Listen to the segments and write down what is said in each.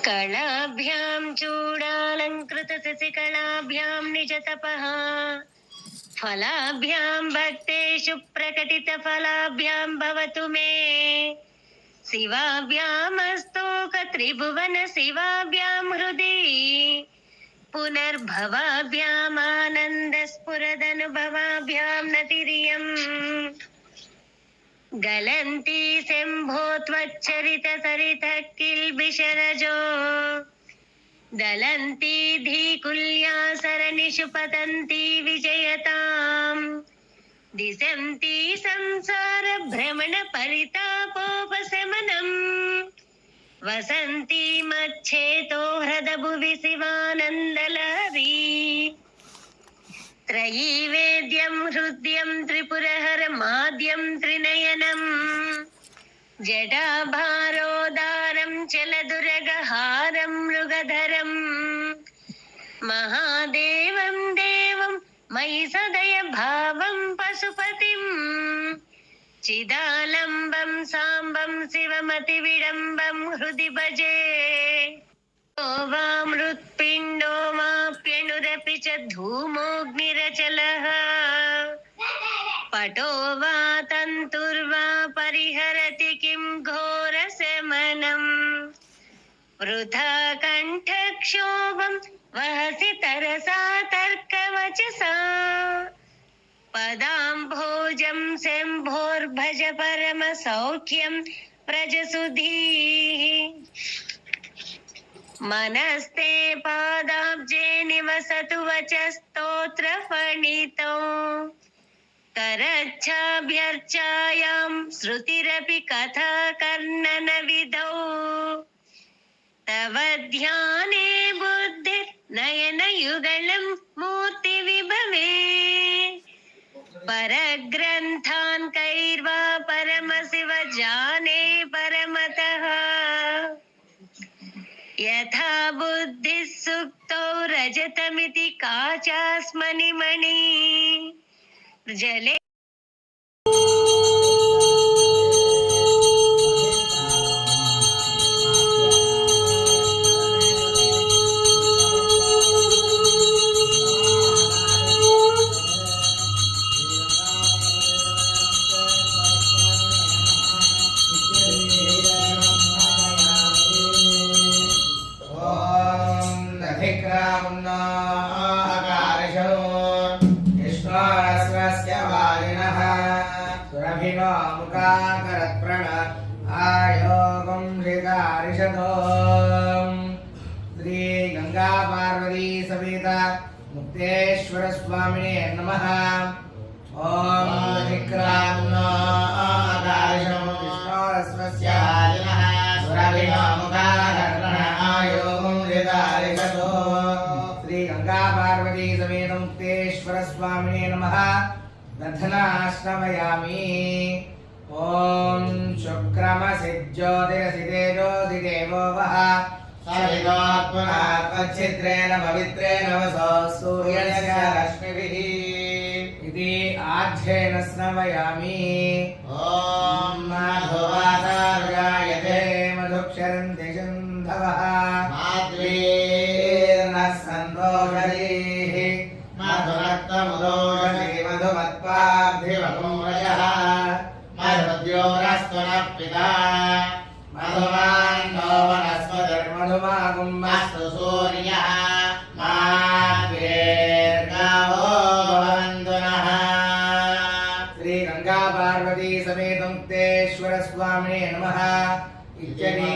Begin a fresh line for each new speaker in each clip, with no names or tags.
कलाभ्यां चूडालङ्कृतशशिकलाभ्यां निजतपः। फलाभ्यां भक्तेषु प्रकटितफलाभ्यां भवतु मे। शिवाभ्यामस्तोकत्रिभुवन शिवाभ्यां हृदि। पुनर्भवाभ्यामानन्दस्फुरदनुभवाभ्यां नतिरियम्। गलन्ति शम्भो त्वच्चरितसरितः किल्बिषरजो दलन्ति धीकुल्या सरनिषु पतन्ति विजयताम् दिशन्ति संसार भ्रमण परितापोपशमनम्। वसन्ति मच्छेतो हृदभुवि शिवानन्दलहरी। त्रयी वेद्यं हृद्यं त्रिपुरहरमाद्यं त्रिनयनम् जडाभारोदारं चलदुरगहारं मृगधरम् महादेवं देवं मयि सदय भावं पशुपतिम् चिदालम्बं साम्बं शिवमतिविडम्बं हृदि भजे ो वा मृत्पिण्डो माप्यणुरपि च पटो वा तन्तुर्वा परिहरति किं घोरशमनम्। वृथा कण्ठक्षोभं वहसि तरसा तर्कवचसा। पदाम्भोजं शम्भोर्भज परमसौख्यं प्रजसुधीः। मनस्ते पादाब्जे निवसतु वचस्तोत्रफणितौ। करच्छाभ्यर्चायां श्रुतिरपि कथा कर्णनविधौ तव ध्याने बुद्धिर्नयनयुगलं मूर्तिविभवे। परग्रन्थान् कैर्वा परमशिव जाने परमतः। यथा बुद्धिः सुक्त रजतमिति काचास्मनिमणि जले
दधनाश्रमयामि ॐ शुक्रमसिज्योतिरसितेजोदिदेवो वः सवितोत्मनात्मच्छिद्रेण पवित्रेण वसो सूर्यस्य लक्ष्मीभिः इति आध्येन स्नवयामि ॐ माधवादार्गायते मधुक्षरन्ति सिन्धवः माद्वीर्नः सन्तोषरीः मधुरक्तमुदोषधि मधुमत्पार्थिवकुम्भयः मधुद्योरस्तु नः पिता मधुमान्नो वनस्पतिर्मधुमागुम्बस्तु सूर्यः माद्वीर्गावो भवन्तु नः श्रीगङ्गापार्वती समेत मुक्तेश्वर स्वामिने नमः इत्यने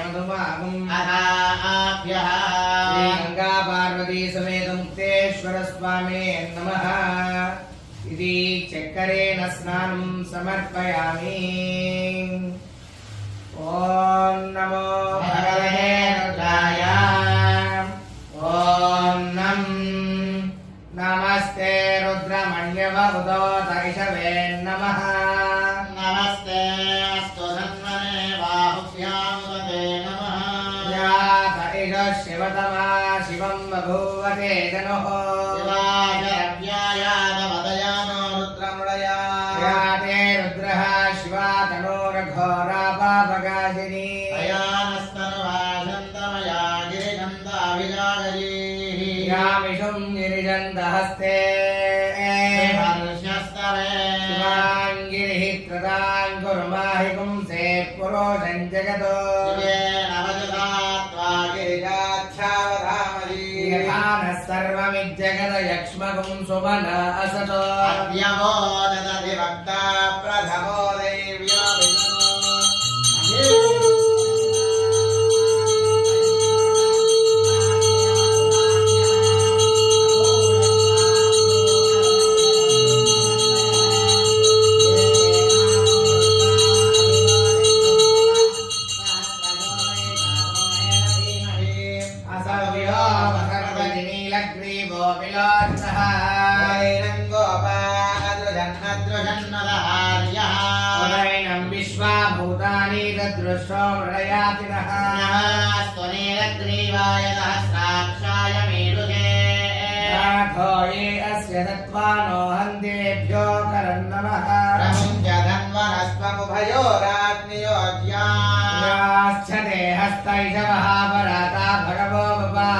बृहस्पतये मधुमागुम् अथाभ्यः श्रीगङ्गा पार्वती समेत मुक्तेश्वर स्वामिने नमः इति चक्करेण स्नानं समर्पयामि ॐ नमो भगवते रुद्राय ॐ नं नमस्ते रुद्रमण्यवहुतो दैशवे नमः शिवतमा शिवं बभूवते जनुः
शिवाय रव्यायादवदयानो रुद्रमृळया
या ते रुद्रः शिवा तनोरघोरा पापगाजिनी
अयानस्तनुवासन्तमया गिरिगन्धाभिजागरीः
यामिषुं गिरिजन्तहस्ते
श्रीहर्षस्तवे
शिवाङ्गिरिः कृतान् कुर्माहि पुंसे पुरोषं जगतो नः सर्वमिज्जगत यक्ष्मगुं सुमन असतो
अद्यवो ददधिभक्ता प्रथमो
विश्वा भूतानि तदृशो मृळयातिनः राघो ये अस्य तत्त्वानो हन्तेभ्यो करन् नमः याश्चते हस्तैषवः पराता भगवो बभा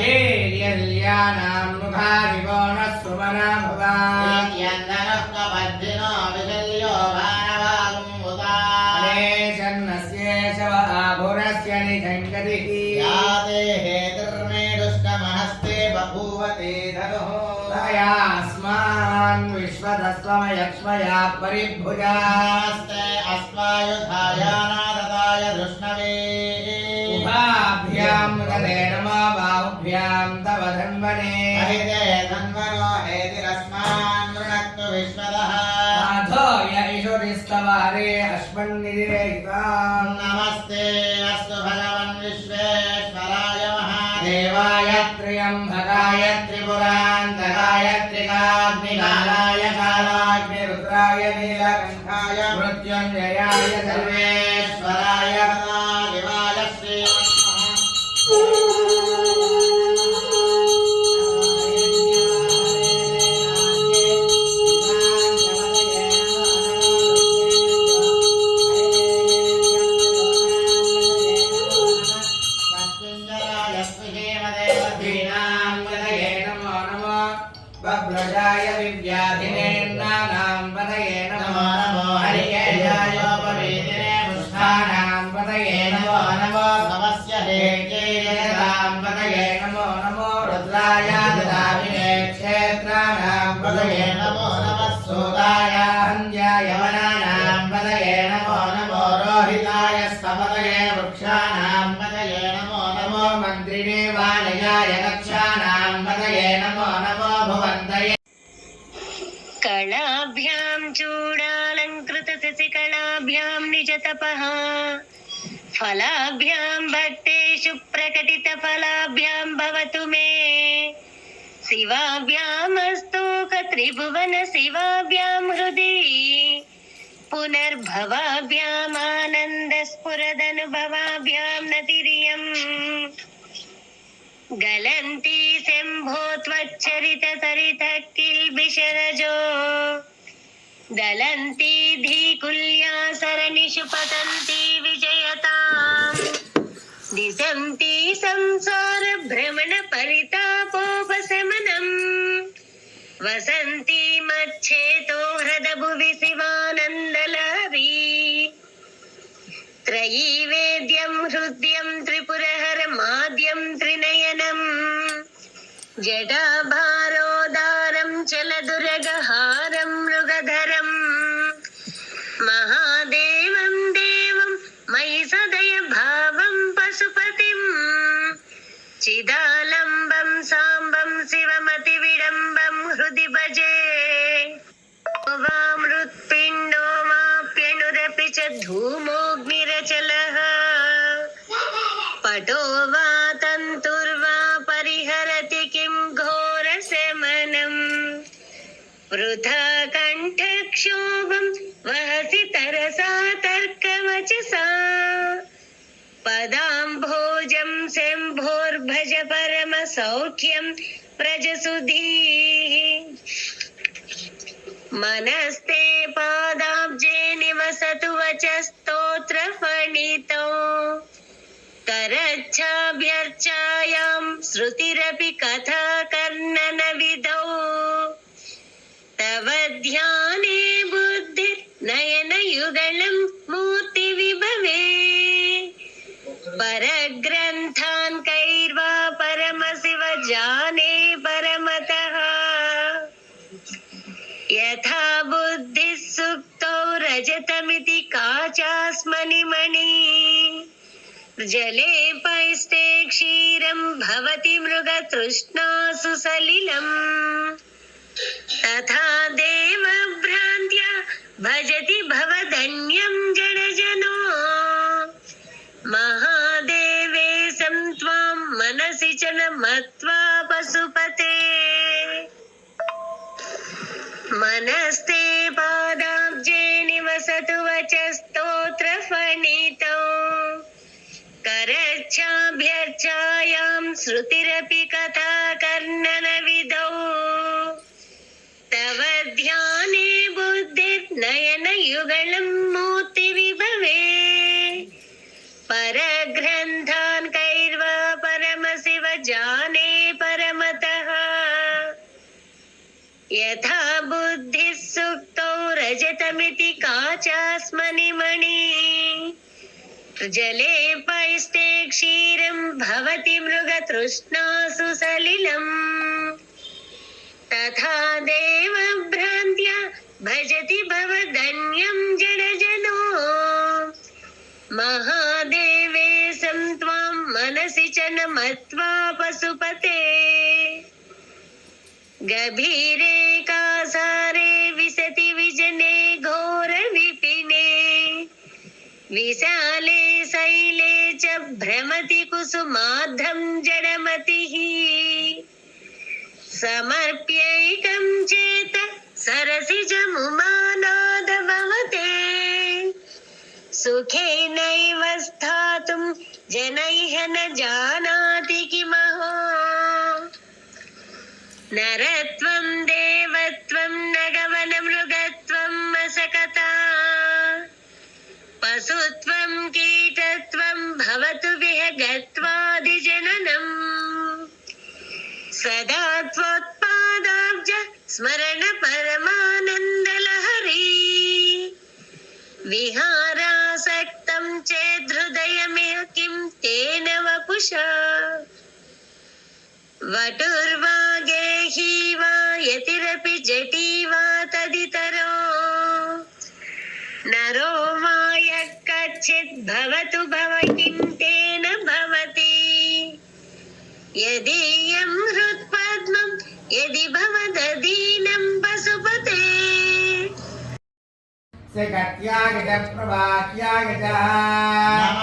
वीर्यल्यानां मुखादिवो तयास्मान् विश्वतस्त्वमयक्ष्मया परिभुजा
अस्मायुधायानादताय धृष्णवे
उभाभ्यां तदे नमो बाहुभ्यां तव धन्वने
हरिते धन्वनो हेतिरस्मान् वृणक्तु विश्वतः
साधो य ईशुरिस्तवारे अस्मन्निधिरेहिताम्
नमस्ते
नीलकण्ठाय मृत्युञ्जयाय सर्वेश्वराय
देवाय श्रीमन्मः तस्मिञ्जराय
दीनां
फलाभ्यां भक्तेषु प्रकटितफलाभ्यां भवतु मे। शिवाभ्यामस्तु कत्रिभुवन शिवाभ्यां हृदि। पुनर्भवाभ्यामानन्दस्फुरदनुभवाभ्यां नतिरियम् गलन्ति शम्भो त्वच्चरितसरितः किल्बिषरजो दलन्ति धीकुल्या చంటి సంసార భ్రమణ పరితాపోపశమనం. వసంతి మచ్చేతో హృదభువి శివానందలారీ త్రయీ వేద్యం హృద్యం త్రిపురహర మాద్యం త్రినయనం. జటాభారోదారం చలదురగహా चिदालम्बं, साम्बं, शिवमतिविडम्बं हृदि भजे। वा मृत्पिण्डो माप्यणुरपि च धूमोऽग्निरचलः। पटो वा तन्तुर्वा परिहरति किं घोरशमनम् वृथा कण्ठक्षोभं वहसि परमसौख्यं व्रजसुधीः मनस्ते पादाब्जे निवसतु वचस्तोत्रफणितो। करच्छाभ्यर्चायां श्रुतिरपि कथा कर्णनविधौ तव ध्याने बुद्धि नयनयुगलं मूर्तिविभवे। परग्रन्थान् रजतमिति काचास्मनिमणि जले पैस्ते क्षीरं भवति मृगतृष्णासु सलिलम्। तथा देवभ्रान्त्या भजति भवधन्यं जडजनो महादेवे सं त्वां मनसि च न मत्वा पशुपते। मनस्ते पादाब्जे श्रुतिरपि कथा कर्णनविधौ तव ध्याने बुद्धिर्नयनयुगलं मूर्तिविभवे परग्रन्थान् कैर्वा परमशिव जाने परमतः। यथा बुद्धिः सुप्तौ रजतमिति काचास्मनिमणि जले पैस्ते क्षीरं भवति मृगतृष्णासु सलिलम्। तथा देवभ्रान्त्या भजति भवधन्यं जडजनो महादेवे सं त्वां मनसि च न मत्वा पशुपते। गभीरे कासारे विशति विजने घोरविपिने। च कुसुमार्धं जडमतिः समर्प्यैकं चेत सरसिजमुमानाद भवते सुखेनैव स्थातुं जनैः न जानाति किमहो। नरत्वं, देवत्वं, न गमनमृगत्वं मसकता పశుత్వం కీటత్వం భవతు విహగత్వాదిజననం సదా త్వత్పాదాబ్జ స్మరణ పరమానందలహరి విహారాసక్తం చేదృదయమే కిం తేన వపుషా వటుర్వాగేహీ వా యతిరపి జటీ कच्चित् भवतु भव किं तेन भवति यदीयं हृत्पद्मं यदि भवदधीनं पशुपते
गत्याय च प्रवाक्याय च
नम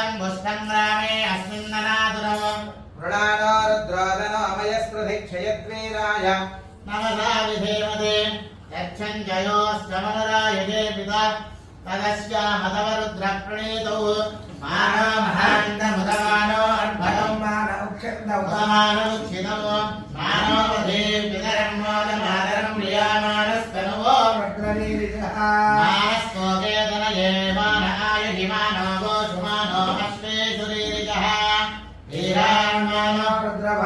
विश्वं पुष्टं ग्रामे अस्मिन्ननादुरम्
मृणानो रुद्रोदनो अमयस्पृधि क्षयद्वीराय
नमसा विधेमते यच्छञ्जयोश्चमनुरायजे पिता तदस्यामतवरुद्रप्रणीतौ मानो महान्तमुदमानो अर्भटम्
मान उक्षन्दौ
उदमानमुच्छितौ मानोपधे पितरं मोदमातरं प्रियामाणस्तनुवो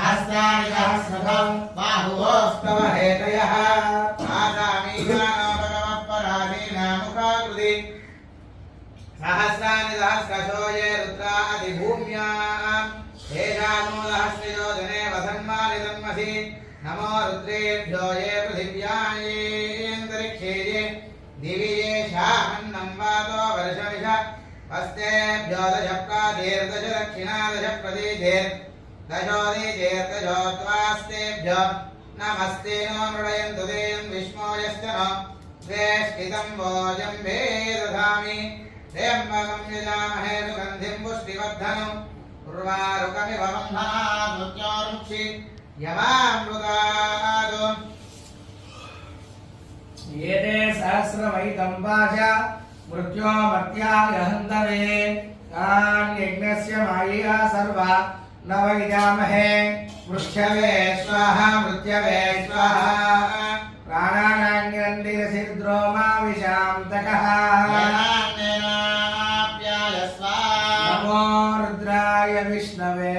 सहस्राणि सहस्रकं बाहुवोऽस्तु
तव हेतयः आगामीगानो भगवत्पराधीनामुखाकृति सहस्राणि सहस्रशो ये रुद्रा अधिभूम्याम् तेषामो सहस्रयोजने वसन्मानि तन्मसि नमो रुद्रेभ्यो ये पृथिव्यायेऽन्तरिक्षे ये दिवि ये शाहन्नं वातो वर्षमिष हस्तेभ्यो दश प्राधीर्दश दक्षिणा दश दशोदीचेर्दशोद्वास्तेभ्य नमस्ते नो मृडयन्तु देयं विष्णो यश्च नो। द्वेष्टितं भोजं भेदधामि त्र्यम्बकं यजामहे सुगन्धिं पुष्टिवर्धनम् उर्वारुकमिव बन्धनात् मृत्योर्मुक्षि यमामृतात्
एते सहस्रवैकम्बाच मृत्योमर्त्याय हन्तवे तान् यज्ञस्य मायया सर्वा। न वैजामहे
मृच्छवे स्वाहा मृत्यवे स्वाहा
प्राणानान्यन्दिरसिद्रोमा विशान्तकः
जनान्यनाप्यायस्व
नमो रुद्राय विष्णवे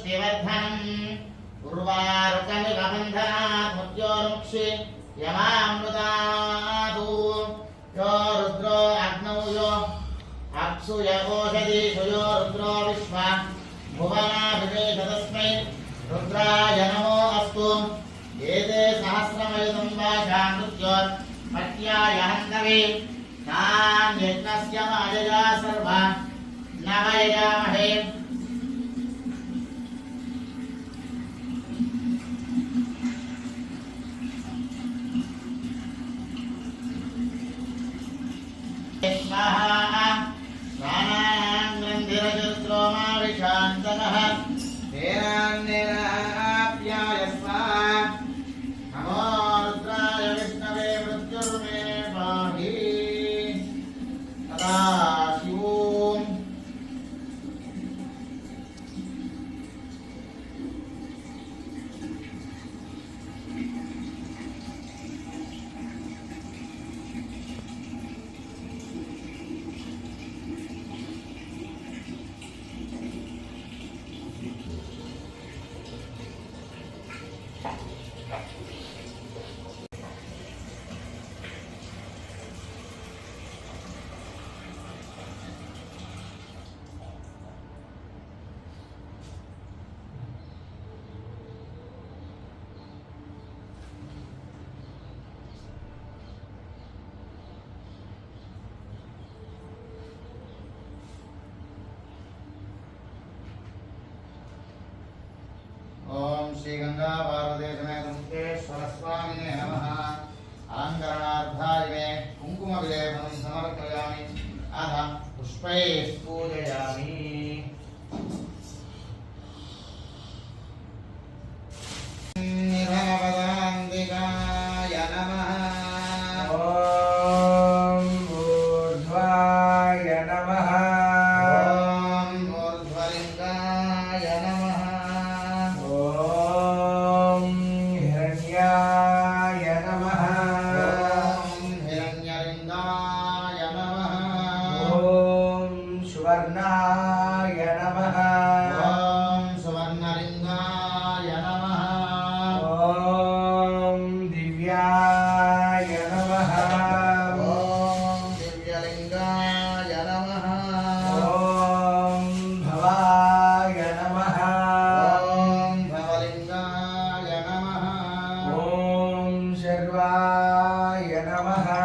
पुष्टिवर्धनम् उर्वारुकमिव बन्धनात् मृत्योर्मुक्षि यमामृतादु। यो रुद्रो अग्नौ यो अप्सु यवोषधीषु यो रुद्रो विश्वा भुवनाभिवेश तस्मै रुद्राय नमो अस्तु। एते सहस्रमयुतं वाचा मृत्योर्मत्याय हन्तवे तान् यज्ञस्य मायया सर्वा न वैजामहे శ్రీ గంగా
ॐ शर्वाय नमः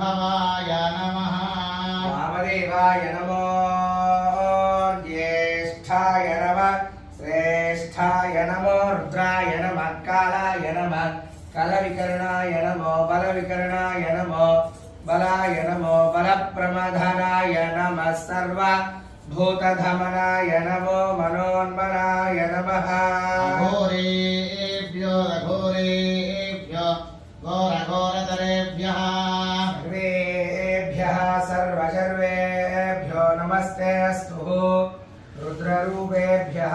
భవాయ నమ వామదేవాయ నమో జ్యేష్ఠాయ నమ శ్రేష్ఠాయ నమో రుద్రాయ నమ కాలాయ నమ కలవికరణాయ నమో బలవికరణాయ నమో బలాయ నమో బలప్రమధనాయ నమ
సర్వ భూతధమనాయ నమో
మనోన్మనాయ నమ नमस्ते रुद्ररूपेभ्यः।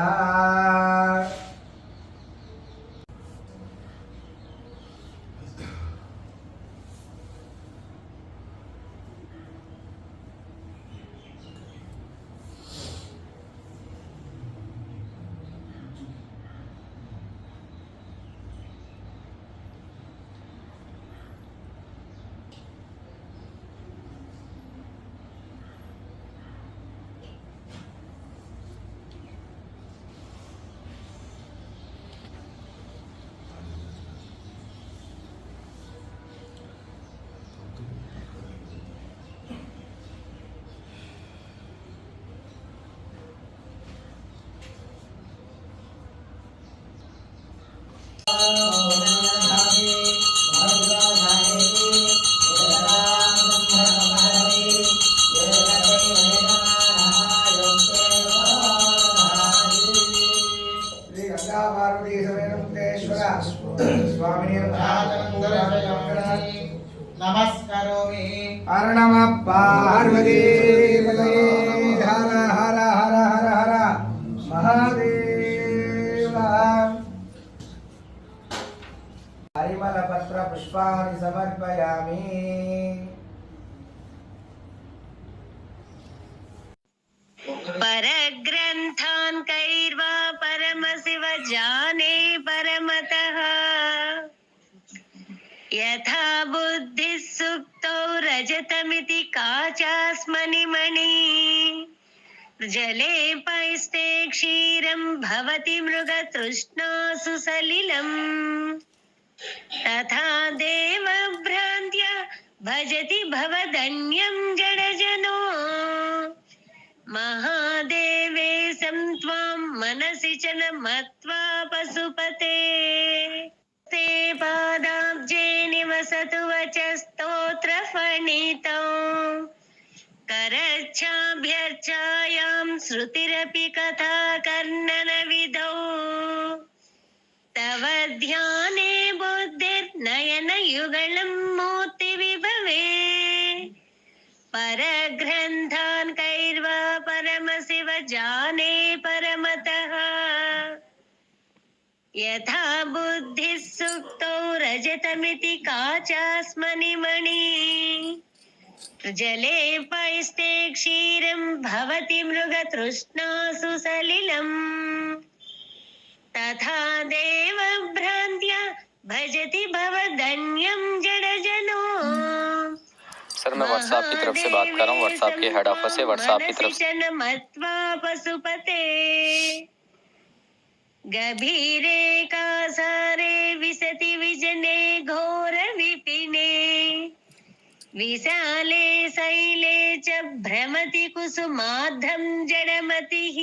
नमस्करोमि। अर्णम पार्वती हर हर हर हर हर। महादेव। हरिमलपत्र पुष्पाणि समर्पयामि।
परग्रन्थान् कैर्वा परमशिव जाने परमतः। यथा बुद्धिः सुप्तौ रजतमिति काचास्मनिमणि जले पैस्ते क्षीरं भवति मृगतृष्णासु सलिलम्। तथा देवभ्रान्त्या भजति भवदन्यं जडजनो। सं त्वां मनसि च न मत्वा पशुपते। ते पादाब्जे निवसतु वचस्तोत्रफणितौ। करच्छाभ्यर्चायां श्रुतिरपि कथा कर्णनविधौ तव ध्याने बुद्धिर्नयनयुगलं मूर्तिविभवे परग्रन्थान् कैर्वा परमशिव जाने परमतः। यथा बुद्धिः सुप्तौ रजतमिति काचास्मनिमणि जले पैस्ते क्षीरं भवति मृगतृष्णासु सलिलम्। तथा देवभ्रान्त्या भजति भवदन्यं जडजनो।
सर, मैं व्हाट्सएप की तरफ़ से बात कर रहा हूँ। व्हाट्सएप के हेड ऑफ़िस से व्हाट्सएप की तरफ़
पशुपते गभीरे कासारे विसति विजने, घोर विपिने। विशाले, शैले च भ्रमति कुसुमार्धं जडमतिः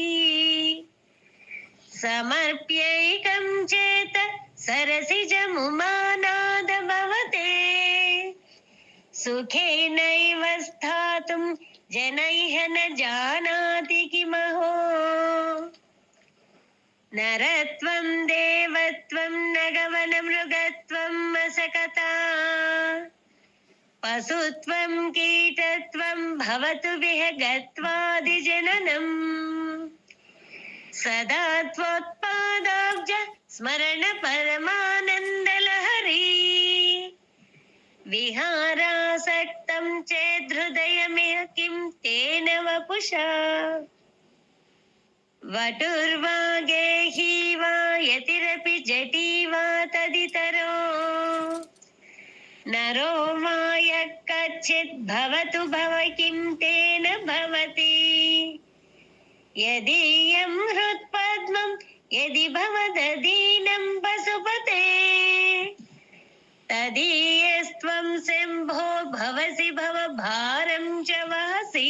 समर्प्यैकं चेत सरसिजमुमानाद भवते सुखेनैव स्थातुं जनैः न जानाति किमहो नरत्वं देवत्वं न गमनमृगत्वं मसकता पशुत्वं कीटत्वं भवतु विहगत्वादिजननम् सदा त्वत्पादाब्ज स्मरण परमानन्दलहरी विहारासक्तं चेद्धृदयमिह किं तेन वपुषा। वटुर्वा गेही वा यतिरपि जटी वा तदितरो। नरो वा यः कच्चित् भवतु भव किं तेन भवति। यदीयं हृत्पद्मं यदि भवदधीनं पशुपते तदीयस्त्वं शम्भो भवसि भवभारं च वहसि